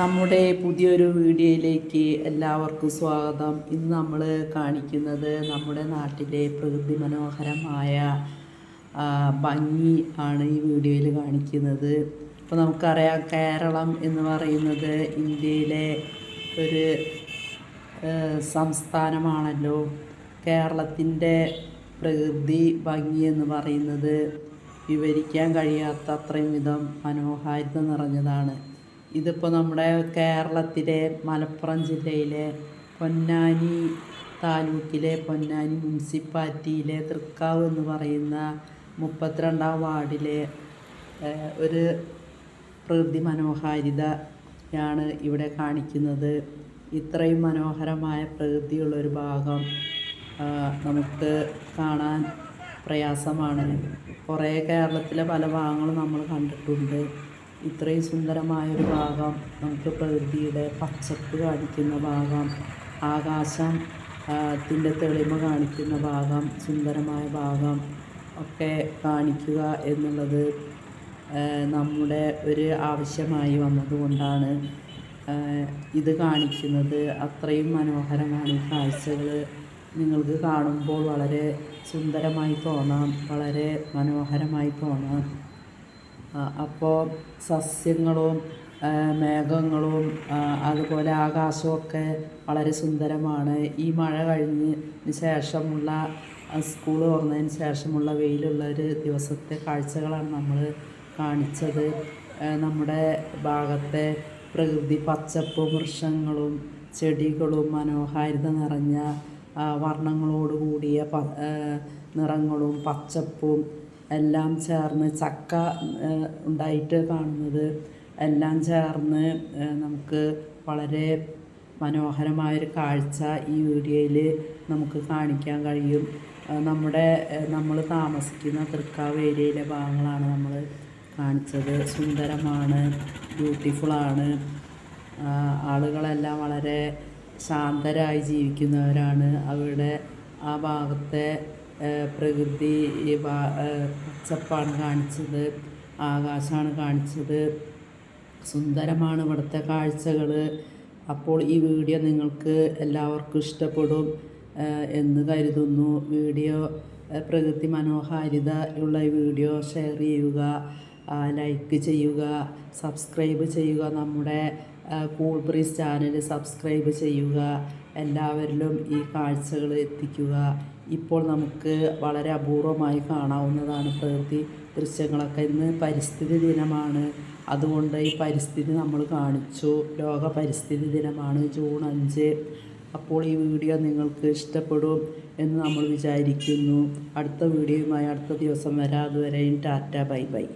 നമ്മുടെ പുതിയൊരു വീഡിയോയിലേക്ക് എല്ലാവർക്കും സ്വാഗതം. ഇന്ന് നമ്മൾ കാണിക്കുന്നത് നമ്മുടെ നാട്ടിലെ പ്രകൃതി മനോഹരമായ ഭംഗി ആണ് ഈ വീഡിയോയിൽ കാണിക്കുന്നത്. അപ്പോൾ നമുക്കറിയാം കേരളം എന്ന് പറയുന്നത് ഇന്ത്യയിലെ ഒരു സംസ്ഥാനമാണല്ലോ. കേരളത്തിന്റെ പ്രകൃതി ഭംഗി എന്ന് പറയുന്നത് വിവരിക്കാൻ കഴിയാത്ത അത്രയും വിധം മനോഹാരിത നിറഞ്ഞതാണ്. ഇതിപ്പോൾ നമ്മുടെ കേരളത്തിലെ മലപ്പുറം ജില്ലയിലെ പൊന്നാനി താലൂക്കിലെ പൊന്നാനി മുനിസിപ്പാലിറ്റിയിലെ തൃക്കാവ് എന്ന് പറയുന്ന മുപ്പത്തിരണ്ടാം വാർഡിലെ ഒരു പ്രകൃതി മനോഹാരിതയാണ് ഇവിടെ കാണിക്കുന്നത്. ഇത്രയും മനോഹരമായ പ്രകൃതിയുള്ളൊരു ഭാഗം നമുക്ക് കാണാൻ പ്രയാസമാണ്. കുറേ കേരളത്തിലെ പല ഭാഗങ്ങളും നമ്മൾ കണ്ടിട്ടുണ്ട്. ഇത്രയും സുന്ദരമായൊരു ഭാഗം നമുക്ക് പ്രകൃതിയുടെ പച്ചപ്പ് കാണിക്കുന്ന ഭാഗം ആകാശം ത്തിന്റെ തെളിമ കാണിക്കുന്ന ഭാഗം സുന്ദരമായ ഭാഗം ഒക്കെ കാണിക്കുക എന്നുള്ളത് നമ്മുടെ ഒരു ആവശ്യമായി വന്നതുകൊണ്ടാണ്. ഇത് കാണിക്കുന്നത് അത്രയും മനോഹരമാണ് ഈ കാഴ്ചകൾ നിങ്ങൾക്ക് കാണുമ്പോൾ വളരെ സുന്ദരമായി തോന്നാം വളരെ മനോഹരമായി തോന്നാം. അപ്പോൾ സസ്യങ്ങളും മേഘങ്ങളും അതുപോലെ ആകാശമൊക്കെ വളരെ സുന്ദരമാണ്. ഈ മഴ കഴിഞ്ഞതിന് ശേഷമുള്ള സ്കൂൾ തുറന്നതിന് ശേഷമുള്ള വെയിലുള്ള ഒരു ദിവസത്തെ കാഴ്ചകളാണ് നമ്മൾ കാണിച്ചത്. നമ്മുടെ ഭാഗത്തെ പ്രകൃതി പച്ചപ്പും വൃക്ഷങ്ങളും ചെടികളും മനോഹാരിത നിറഞ്ഞ വർണങ്ങളോടുകൂടിയ വർണങ്ങളോട് കൂടിയ പ നിറങ്ങളും പച്ചപ്പും എല്ലാം ചേർന്ന് ചക്ക ഉണ്ടായിട്ട് കാണുന്നത്. എല്ലാം ചേർന്ന് നമുക്ക് വളരെ മനോഹരമായൊരു കാഴ്ച ഈ വീഡിയോയിൽ നമുക്ക് കാണിക്കാൻ കഴിയും. നമ്മുടെ നമ്മൾ താമസിക്കുന്ന തൃക്കാവ് ഏരിയയിലെ ഭാഗങ്ങളാണ് നമ്മൾ കാണിച്ചത്. സുന്ദരമാണ് ബ്യൂട്ടിഫുള്ളാണ് ആളുകളെല്ലാം വളരെ ശാന്തരായി ജീവിക്കുന്നവരാണ്. അവരുടെ ആ ഭാഗത്തെ പ്രകൃതി പച്ചപ്പാണ് കാണിച്ചത് ആകാശമാണ് കാണിച്ചത് സുന്ദരമാണ് ഇവിടുത്തെ കാഴ്ചകൾ അപ്പോൾ ഈ വീഡിയോ നിങ്ങൾക്ക് എല്ലാവർക്കും ഇഷ്ടപ്പെടും എന്ന് കരുതുന്നു. വീഡിയോ പ്രകൃതി മനോഹാരിത ഉള്ള വീഡിയോ ഷെയർ ചെയ്യുക ലൈക്ക് ചെയ്യുക സബ്സ്ക്രൈബ് ചെയ്യുക. നമ്മുടെ കൂൾ ബ്രീസ് ചാനൽ സബ്സ്ക്രൈബ് ചെയ്യുക. എല്ലാവരിലും ഈ കാഴ്ചകൾ എത്തിക്കുക. ഇപ്പോൾ നമുക്ക് വളരെ അപൂർവമായി കാണാവുന്നതാണ് പ്രകൃതി ദൃശ്യങ്ങളൊക്കെ. ഇന്ന് പരിസ്ഥിതി ദിനമാണ്. അതുകൊണ്ട് ഈ പരിസ്ഥിതി നമ്മൾ കാണിച്ചു. ലോക പരിസ്ഥിതി ദിനമാണ് ജൂൺ അഞ്ച്. അപ്പോൾ ഈ വീഡിയോ നിങ്ങൾക്ക് ഇഷ്ടപ്പെടും എന്ന് നമ്മൾ വിചാരിക്കുന്നു. അടുത്ത വീഡിയോയുമായി അടുത്ത ദിവസം വരാം. അതുവരെയും ടാറ്റ ബൈ ബൈ.